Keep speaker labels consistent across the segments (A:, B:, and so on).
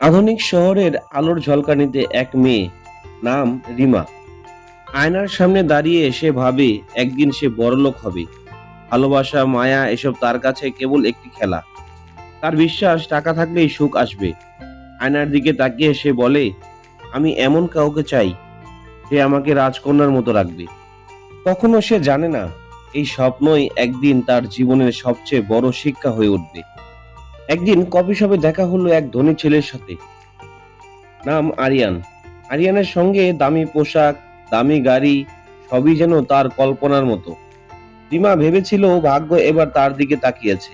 A: আধুনিক শহরের আলোর ঝলকানিতে এক মেয়ে, নাম রিমা। আয়নার সামনে দাঁড়িয়ে সে ভাবে একদিন সে বড়লোক হবে। ভালোবাসা, মায়া, এসব তার কাছে কেবল একটি খেলা। তার বিশ্বাস, টাকা থাকলেই সুখ আসবে। আয়নার দিকে তাকিয়ে সে বলে, আমি এমন কাউকে চাই, যে আমাকে রাজকন্যার মতো রাখবে। কখনো সে জানে না, এই স্বপ্নই একদিন তার জীবনের সবচেয়ে বড় শিক্ষা হয়ে উঠবে। একদিন কফি শপে দেখা হলো এক ধনী ছেলের সাথে। নাম আরিয়ান। আরিয়ানের সঙ্গে দামি পোশাক, দামি গাড়ি, সবই যেন তার কল্পনার মতো। রিমা ভেবেছিল ভাগ্য এবার তার দিকে তাকিয়েছে।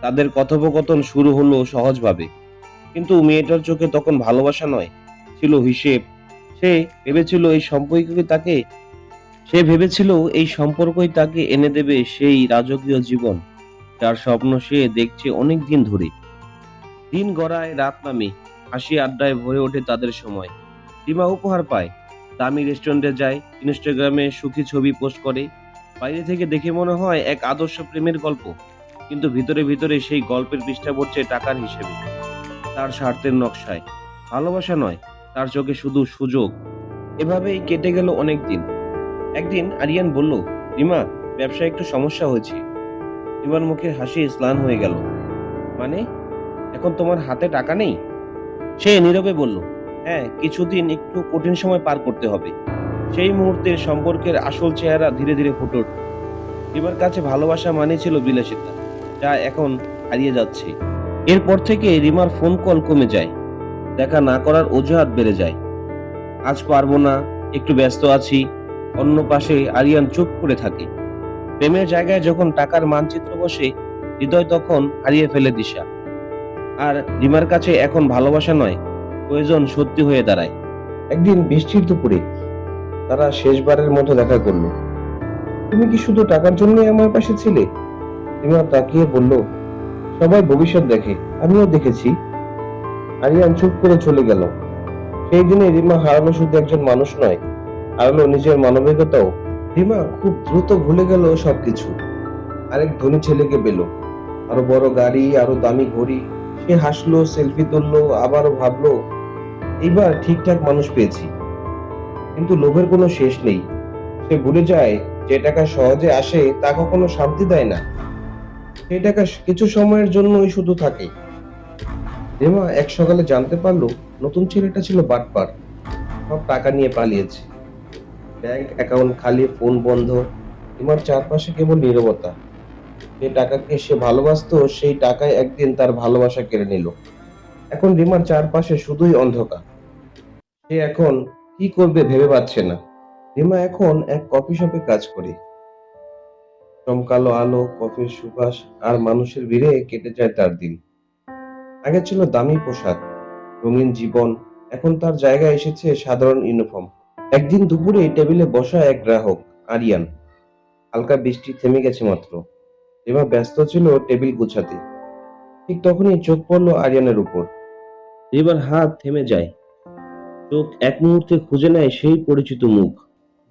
A: তাদের কথোপকথন শুরু হলো সহজভাবে। কিন্তু মেয়েটার চোখে তখন ভালোবাসা নয়, ছিল হিসেব। সে ভেবেছিল এই সম্পর্কই তাকে, সে ভেবেছিল এই সম্পর্কই তাকে এনে দেবে সেই রাজকীয় জীবন। যার স্বপ্ন সে দেখছে অনেক দিন ধরে। দিন গড়ায়, রাত নামে, হাসি আড্ডায় ভরে ওঠে তাদের সময়। রিমা উপহার পায়। দামি রেস্টুরেন্টে যায় ইনস্টাগ্রামে সুখী ছবি পোস্ট করে। বাইরে থেকে দেখে মনে হয় এক আদর্শ প্রেমের গল্প। কিন্তু ভিতরে ভিতরে সেই গল্পের পৃষ্ঠা পড়ছে টাকার হিসেবে। তার স্বার্থের নকশায়। ভালোবাসা নয়, তার চোখে শুধু সুযোগ। এভাবেই কেটে গেল অনেক দিন একদিন আরিয়ান বলল, রিমা, ব্যবসায় একটু সমস্যা হয়েছে। রিমার মুখের হাসি স্নান হয়ে গেল। মানে? এখন তোমার হাতে টাকা নেই? সে নীরবে বলল হ্যাঁ কিছুদিন একটু কঠিন সময় পার করতে হবে। সেই মুহূর্তে সম্পর্কের আসল চেহারা ধীরে ধীরে ফুটে উঠল। রিমার কাছে ভালোবাসা মানে ছিল বিলাসিতা, যা এখন হারিয়ে যাচ্ছে। এরপর থেকে রিমার ফোন কল কমে যায়। দেখা না করার অজুহাত বেড়ে যায়। আজ পারব না, একটু ব্যস্ত আছি। অন্য পাশে আরিয়ান চুপ করে থাকে। প্রেমের জায়গায় যখন টাকার মানচিত্র বসে, হৃদয় তখন হারিয়ে ফেলে দিশা। আর রিমার কাছে এখন ভালোবাসা নয়, প্রয়োজন সত্যি হয়ে দাঁড়ায়। একদিন বৃষ্টির দুপুরে তারা শেষবারের মতো দেখা করল। তুমি কি শুধু টাকার জন্যই আমার পাশে ছিলে? রিমা তাকিয়ে বলল, সবাই ভবিষ্যৎ দেখে, আমিও দেখেছি। আরিয়ান চুপ করে চলে গেল। সেই দিনে রিমা হারালো শুধু একজন মানুষ নয়, হারালো নিজের মানবিকতাও। রিমা খুব দ্রুত ভুলে গেল সবকিছু। আরেক ধনী ছেলেকে পেল। আরও বড় গাড়ি, আরও দামি ঘড়ি। সে হাসলো সেলফি তুললো, আবারও ভাবলো, এইবার ঠিকঠাক মানুষ পেয়েছি। কিন্তু লোভের কোনো শেষ নেই। সে ভুলে যায়, যে টাকা সহজে আসে তা কখনো শান্তি দেয় না। সেই টাকা কিছু সময়ের জন্যই শুধু থাকে। রেমা এক সকালে জানতে পারল, নতুন ছেলেটা ছিল বাটপার। সব টাকা নিয়ে পালিয়েছে। ব্যাংক অ্যাকাউন্ট খালি, ফোন বন্ধ। তোমার চারপাশে কেবল নীরবতা। যে টাকাকে সে ভালোবাসতো, সেই টাকায় একদিন তার ভালোবাসা কেড়ে নিল। এখন রিমার চারপাশে শুধুই অন্ধকার। সে এখন কি করবে ভেবে পাচ্ছে না। রিমা এখন এক কফি শপে কাজ করে। চমকালো আলো, কফির সুবাস আর মানুষের ভিড়ে কেটে যায় তার দিন। আগে ছিল দামি পোশাক, রঙিন জীবন, এখন তার জায়গায় এসেছে সাধারণ ইউনিফর্ম একদিন দুপুরে টেবিলে বসা এক গ্রাহক, আরিয়ান। হালকা বৃষ্টি থেমে গেছে মাত্র। রিমা ব্যস্ত ছিল টেবিল গুছাতে। ঠিক তখনই চোখ পড়ল আরিয়ানের উপর। রিমার হাত থেমে যায়। চোখ এক মুহূর্তে খুঁজে নেয় সেই পরিচিত মুখ।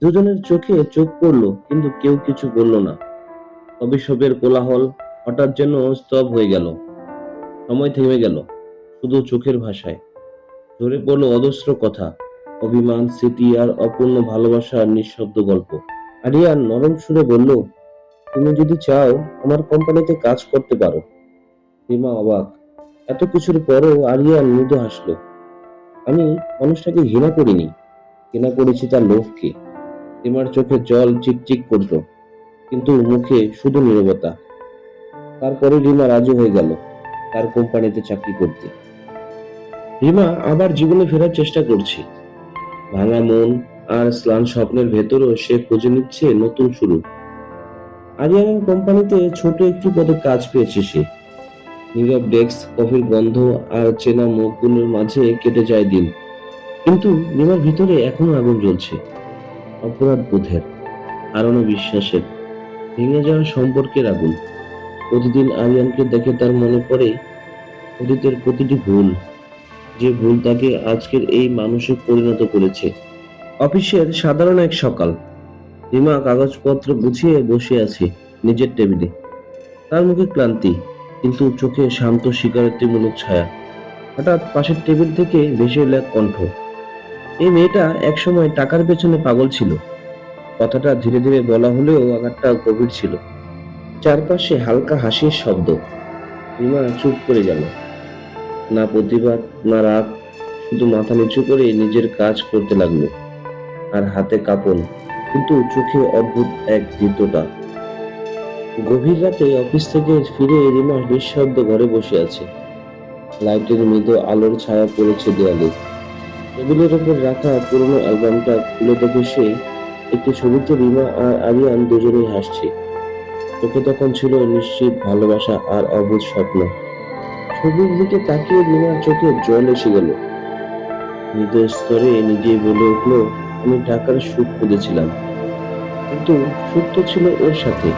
A: দুজনের চোখে চোখ পড়ল, কিন্তু কেউ কিছু বলল না। অভিশপের কোলাহল হঠাৎ যেন স্তব হয়ে গেল। সময় থেমে গেল, শুধু চোখের ভাষায়। ঝরে পড়ল অদস্র কথা। অভিমান, স্মৃতি আর অপূর্ণ ভালোবাসার নিঃশব্দ গল্প। আরিয়ান নরম সুরে বলল, তুমি যদি চাও, আমার কোম্পানিতে কাজ করতে পারো। রিমা অবাক। এত কিছুর পরও আরিয়ান মৃদু হাসলো। আমি মানুষটাকে ঘৃণা করিনি। ঘৃণা করেছি তার লোভকে। রিমার চোখে জল চিকচিক করল, কিন্তু মুখে শুধু নীরবতা। তারপরে রিমা রাজি হয়ে গেল তার কোম্পানিতে চাকরি করতে। রিমা আবার জীবনে ফেরার চেষ্টা করছে। ভাঙা মন আর স্লান স্বপ্নের ভেতরও সে খুঁজে নিচ্ছে নতুন শুরু। আরিয়ানের কোম্পানিতে ছোট একটি পদে কাজ পেয়েছে সে। নীরব ডেস্ক কফির গন্ধ আর চেনা মুখগুলোর মাঝে কেটে যায় দিন। কিন্তু রিমার ভিতরে এখনও আগুন জ্বলছে। অপরাধ বোধের, হারানো বিশ্বাসের, ভেঙে যাওয়া সম্পর্কের আগুন। প্রতিদিন আরিয়ানকে দেখে তার মনে পড়ে অতীতের প্রতিটি ভুল। যে ভুল তাকে আজকের এই মানুষে পরিণত করেছে। অফিসের সাধারণ এক সকাল। রিমা কাগজপত্র গুছিয়ে বসে আছে নিজের টেবিলে। তার মুখে ক্লান্তি, কিন্তু চোখে শান্ত স্বীকারোক্তিমূলক ছায়া। হঠাৎ পাশের টেবিল থেকে ভেসে এলো এক কণ্ঠ। এই মেয়েটা একসময় টাকার পেছনে পাগল ছিল। কথাটা ধীরে ধীরে বলা হলেও আঘাতটা গভীর ছিল। চারপাশে হালকা হাসির শব্দ। রিমা চুপ করে গেল। না প্রতিবাদ না রাগ, শুধু মাথা নিচু করে নিজের কাজ করতে লাগল। আর হাতে কাপড়, কিন্তু চোখে অদ্ভুত এক দৃঢ়তা গভীর রাতে অফিস থেকে ফিরে রিমা নিঃশব্দ ঘরে বসে আছে। লাইটের মৃদু আলোর ছায়া পড়েছে দেয়ালে। টেবিলের উপর রাখা পুরনো অ্যালবামটা খুলে দেখে সে একটি ছবিতে রিমা আর আরিয়ান দুজনেই হাসছে। চোখে তখন ছিল নিশ্চিত ভালোবাসা আর অবুঝ স্বপ্ন। ছবির দিকে তাকিয়ে রিমার চোখে জল এসে গেল। মৃদ স্তরে নিজেই বলে উঠল, আমি টাকার সুখ খুঁজেছিলাম। কিন্তু সুখ তো ছিল ওর সাথে।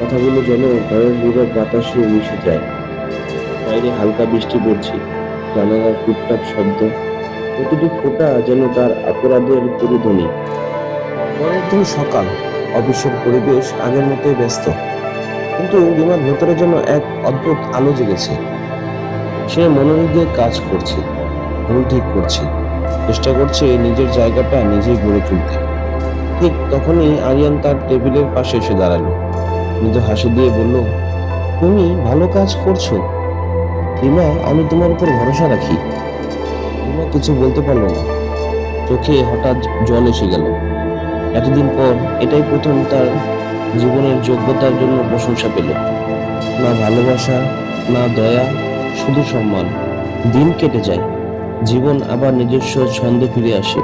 A: কথাগুলো যেন ঘরের নীরব বাতাসে মিশে যায়। বাইরে হালকা বৃষ্টি পড়ছে। জানালার টুকটাক শব্দ। প্রতিটি ফোঁটা যেন তার অপরাধের প্রতিধ্বনি পরের দিন সকাল। অফিসের পরিবেশ আগের মতোই ব্যস্ত। কিন্তু রিমার ভেতরে যেন এক অদ্ভুত আলো জেগেছে। সে মনোযোগ দিয়ে কাজ করছে, ভুল ঠিক করছে। চেষ্টা করছে নিজের জায়গাটা নিজেই গড়ে তুলতে। ঠিক তখনই আরিয়ান তার টেবিলের পাশে এসে দাঁড়াল। মৃদু হাসি দিয়ে বলল, তুমি ভালো কাজ করছ। রিমা আমি তোমার উপর ভরসা রাখি। রিমা কিছু বলতে পারল না। চোখে হঠাৎ জল এসে গেল। এতদিন পর এটাই প্রথম তার জীবনের যোগ্যতার জন্য প্রশংসা পেল। না ভালোবাসা, না দয়া শুধু সম্মান। দিন কেটে যায়, জীবন আবার নিজস্ব ছন্দে ফিরে আসে।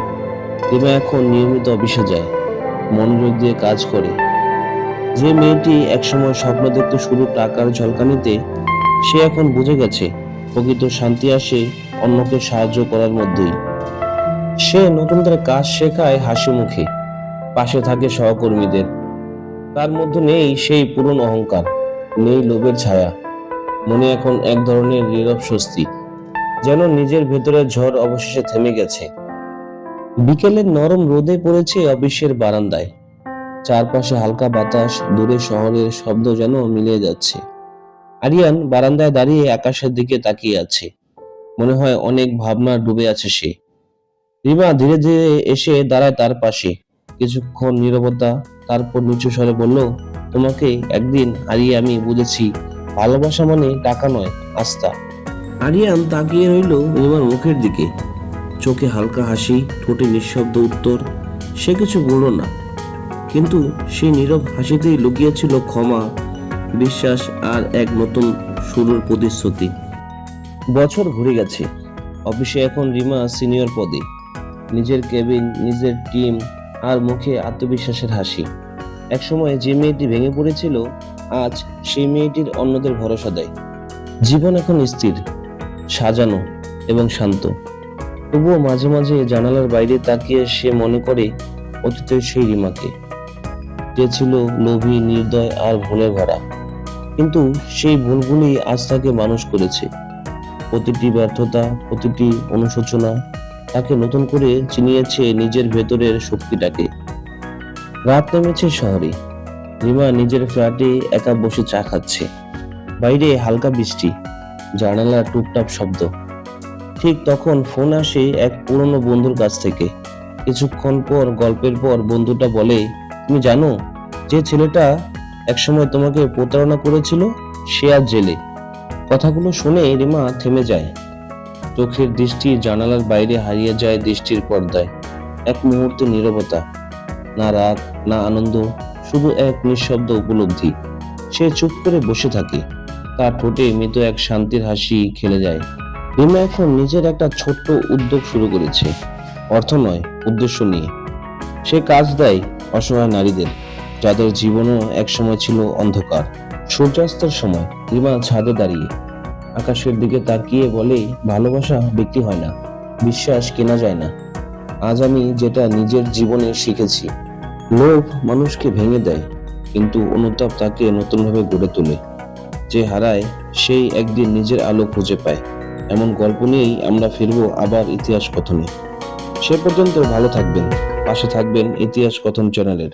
A: রিমা এখন নিয়মিত অফিসে যায়, মনোযোগ দিয়ে কাজ করে। যে মেয়েটি একসময় স্বপ্ন দেখতে শুরু টাকার ঝলকানিতে সে এখন বুঝে গেছে, প্রকৃত শান্তি আসে অন্যকে সাহায্য করার মধ্যেই। সে নতুন নতুনদের কাজ শেখায় হাসি মুখে, পাশে থাকে সহকর্মীদের। তার মধ্যে নেই সেই পুরনো অহংকার, নেই লোভের ছায়া। মনে এখন এক ধরনের নীরব স্বস্তি, যেন নিজের ভেতরের ঝড় অবশেষে থেমে গেছে। বিকেলের নরম রোদে পড়েছে অফিসের বারান্দায়। চারপাশে হালকা বাতাস, দূরে শহরের শব্দ যেন মিলে যাচ্ছে। আরিয়ান বারান্দায় দাঁড়িয়ে আকাশের দিকে তাকিয়ে আছে। মনে হয় অনেক ভাবনা ডুবে আছে সে। রিমা ধীরে ধীরে এসে দাঁড়ায় তার পাশে। কিছুক্ষণ নীরবতা, তারপর নিচু স্বরে বলল, তোমাকে একদিন হারিয়ে আমি বুঝেছি ভালোবাসা মানে টাকা নয় আস্থা। আরিয়ান তাকিয়ে রইল রিমার মুখের দিকে। চোখে হালকা হাসি ঠোঁটে নিঃশব্দ উত্তর সে কিছু বলল না। কিন্তু সেই নীরব হাসিতেই লুকিয়েছিল ক্ষমা বিশ্বাস আর এক নতুন শুরুর প্রতিশ্রুতি। বছর ঘুরে গেছে। অফিসে এখন রিমা সিনিয়র পদে। নিজের কেবিন নিজের টিম আর মুখে আত্মবিশ্বাসের হাসি। একসময় যে মেয়েটি ভেঙে পড়েছিল আজ সেই মেয়েটির অন্যদের ভরসা দেয়। জীবন এখন স্থির, সাজানো এবং শান্ত। তবুও মাঝে মাঝে জানালার বাইরে তাকিয়ে সে মনে করে অতীতের সেই রিমাকে। যে ছিল লোভী, নির্দয় আর ভুলে ভরা। কিন্তু সেই ভুলগুলি আজ তাকে মানুষ করেছে। প্রতিটি ব্যর্থতা, প্রতিটি অনুশোচনা তাকে নতুন করে চিনিয়েছে নিজের ভেতরের শক্তিটাকে। রাত নেমেছে শহরে। রিমা নিজের ফ্ল্যাটে একা বসে চা খাচ্ছে। বাইরে হালকা বৃষ্টি, জানালার টুপটাপ শব্দ। ঠিক তখন ফোন আসে এক পুরনো বন্ধুর কাছ থেকে। কিছুক্ষণ পর, গল্পের পর বন্ধুটা বলে, তুমি জানো, যে ছেলেটা একসময় তোমাকে প্রতারণা করেছিল, সে আর জেলে। কথাগুলো শুনে রিমা থেমে যায়। চোখের দৃষ্টি জানালার বাইরে হারিয়ে যায় দৃষ্টির পর্দায়। এক মুহূর্তে নীরবতা। না রাগ, না আনন্দ শুধু এক নিঃশব্দ উপলব্ধি। সে চুপ করে বসে থাকে। তার ঠোঁটে মৃত এক শান্তির হাসি খেলে যায়। রিমা এখন নিজের একটা ছোট্ট উদ্যোগ শুরু করেছে। অর্থ নয়, উদ্দেশ্য নিয়ে। সে কাজ দেয় অসহায় নারীদের, যাদের জীবনও একসময় ছিল অন্ধকার। সূর্যাস্তের সময় রিমা ছাদে দাঁড়িয়ে আকাশের দিকে তাকিয়ে বলে, ভালোবাসা বিক্রি হয় না। বিশ্বাস কেনা যায় না। আজ আমি যেটা নিজের জীবনে শিখেছি। লোভ মানুষকে ভেঙে দেয়, কিন্তু অনুতাপ তাকে নতুনভাবে গড়ে তোলে। যে হারায়, সেই একদিন নিজের আলো খুঁজে পায়। এমন গল্প নিয়েই আমরা ফিরব আবার ইতিহাস কথনে। সে পর্যন্ত ভালো থাকবেন, পাশে থাকবেন ইতিহাস কথন চ্যানেলের।